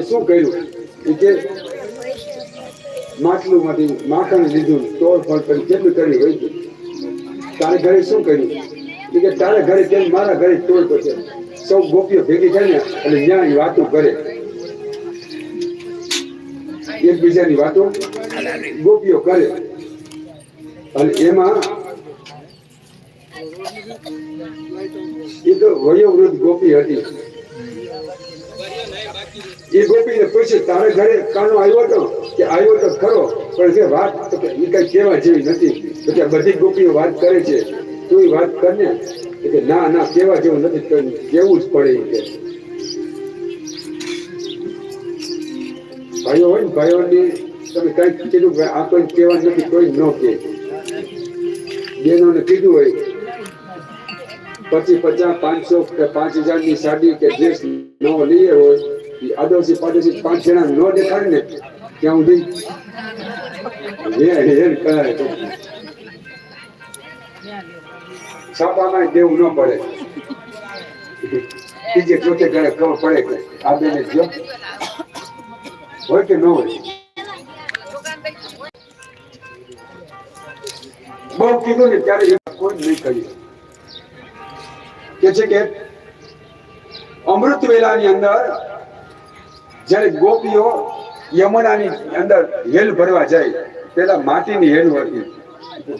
કે શું કર્યું? કે માટલું માંથી માખણ લીધું તોડ ફળ કરી કેટલું કર્યું હોય છે તારે ઘરે શું કર્યું? કે તારા ઘરે કેમ મારા ઘરે તોડ પડશે સૌ ગોપીઓ ભેગી થાય ને અને ન્યાય વાતો કરે. એકબીજાની વાતો ગોપીઓ કરે. અને એમાં એ તો વયોવૃદ્ધ ગોપી હતી. એ ગોપીને પૂછ્યું, તારે ઘરે કાનો આવ્યો હતો કે આવ્યો તો ખરો? પણ જે વાત તો કે એ કઈ કહેવા જેવી નથી. તો કે બધી ગોપીઓ વાત કરે છે. તું વાત કર ને. કે ના ના, કહેવા જેવું નથી કેવું જ પડે કે. ભાઈઓ હોય ને, ભાઈઓની તમે કઈ કીધું કે આ કોઈ કહેવા નથી, કોઈ ન કે બહેનોને કીધું હોય પછી પચાસ, પાંચસો કે પાંચ હજારની સાડી કે ડ્રેસ નવો લઈએ હોય એ પાડોશી પાંચ જણા ન દેખાડે ને, ત્યાં હે છાપામાં દેવું ન પડે. બીજે ચોથે ઘરે ખબર પડે કે આ બેને જો હોય કે ન હોય? બહુ કીધું ને ત્યારે કોઈ નહીં કર્યું. કે છે કે, અમૃત વેલાની અંદર જ્યારે ગોપીઓ યમુનાની અંદર હેલ ભરવા જાય, પેલા માટીની હેલ હતી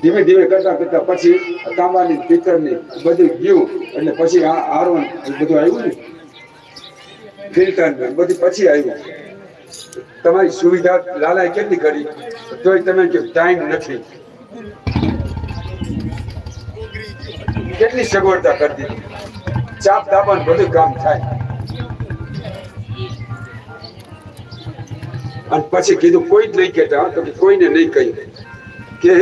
ધીમે ધીમે કરતા કરતા પછી તાંબાની પિત્તળની બધું ગયું એટલે પછી આ આરોન બધું આવ્યું ને. ફિલ્ટર બધું પછી આવ્યું. તમારી સુવિધા લાલાએ કેટલી કરી? તોય તમે કે ટાઈમ નથી. કેટલી સગવડતા કરી દીધી? ચાપ તાપણ બધું કામ થાય. અને પછી કીધું, કોઈ જ નહીં કહેતા તો કોઈને નહીં કહ્યું કે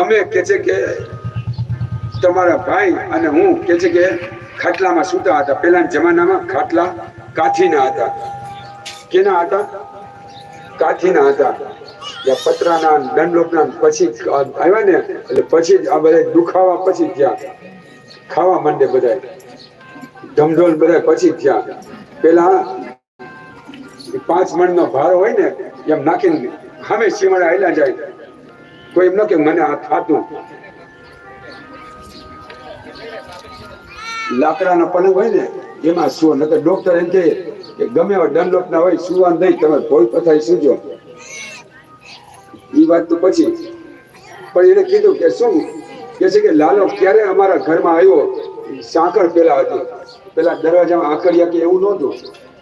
અમે કે છે કે તમારા ભાઈ અને હું કે છે કે ખાટલામાં સૂતા હતા. પહેલાના જમાનામાં ખાટલા કાઠીના હતા. કેના હતા? કાઠીના હતા. પતરાના દંડલોકના પછી આવ્યા ને, એટલે પછી આ બધા દુખાવા પછી થયા. ખાવા માંડે બધા ધમધોલ બધા પછી થયા. પેલા પાંચ મણનો ભાર હોય ને, એમ નાખીને સામે સીમડા આયલા જાય. કોઈ એમ ન કે મને આ થાતું. લાકડાનો પલંગ હોય ને, એમાં સુવો, નકર ડોક્ટર એમ કે ગમે એવા દંડલોક ના હોય સુવા નહીં, તમે ભોય પથાઈ સુજો. એ વાત તો પછી. પણ એને કીધું કે શું? કે છે કે લાલો ક્યારે અમારા ઘરમાં આવ્યો? સાંકળ પેલા હતી. પેલા દરવાજામાં આંકડિયા કે એવું નહોતું.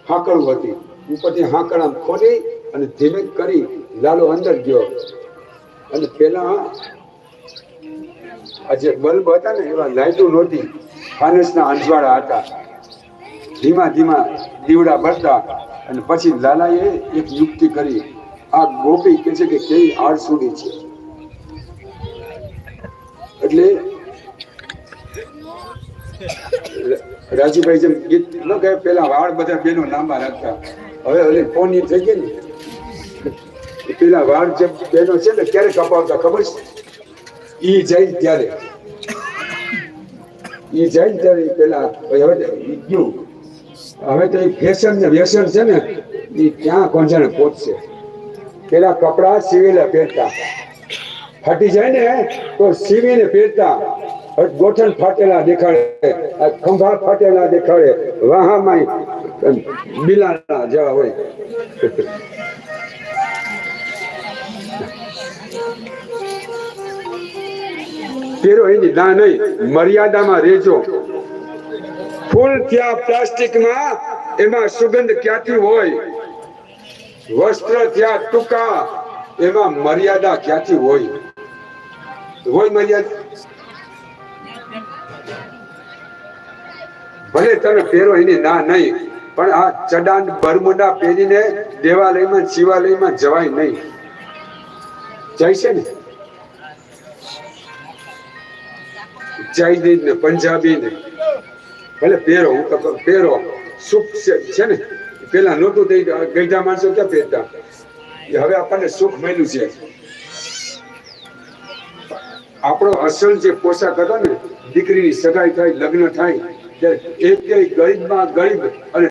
હાકડું હતી. ઉપરથી હાંકણા ખોલી અને ધીમે કરી લાલો અંદર ગયો. અને પેલા આ જે બલ્બ હતા ને, એવા લાઈટો નહોતી. ફાનસના અંજવાળા હતા. ધીમા ધીમા દીવડા ભરતા અને પછી લાલાએ એક યુક્તિ કરી. આ ગોપી કે છે કે કેવી આળસુડી છે. એટલે રાજુભાઈ જેમ ગીત ન ગયા, પેલા વાળ બધા બેનો લાંબા રાખતા. હવે હવે ફોન થઈ ગઈ ને પેલા વાળ જેમ બેનો છે ને, ક્યારે કપાવતા ખબર છે? એ જાય ત્યારે. એ ને ત્યારે પેલા, હવે ગયું. હવે તો એ ફેશન ને વ્યસન છે ને એ ક્યાં કોંજાણે પહોંચશે પેલા કપડા સીવેલા પહેરતા. ફાટી જાય ને, તો સીવીને પહેરતા. ગોઠણ ફાટેલા દેખાડે ખંભા ફાટેલા દેખાડે. વાહામાં બિલાના જેવા હોય. પેરો એની ના નહીં, મર્યાદામાં રહેજો. ફૂલ થયા પ્લાસ્ટિકમાં, એમાં સુગંધ ક્યાંથી હોય? વસ્ત્ર થયા ટૂંકા, એમાં મર્યાદા ક્યાંથી હોય? હોય મર્યાદા? ભલે તમે પહેરો એની ના નહીં પણ આ ચડાન બરમુડા પહેરીને દેવાલયમાં, શિવાલયમાં જવાય નહીં. જાય છે ને? ચાઇનીઝ ને પંજાબી ને. ભલે પહેરો, હું પહેરો. સુખ છે ને? પેલા નહોતું થઈ ગઈઢા માણસો ક્યાં પહેરતા? હવે આપણને સુખ મળ્યું છે. આપણો અસલ જે પોશાક હતો ને, દીકરીની સગાઈ થાય, લગ્ન થાય કે એક ગરીબમાં ગરીબ અને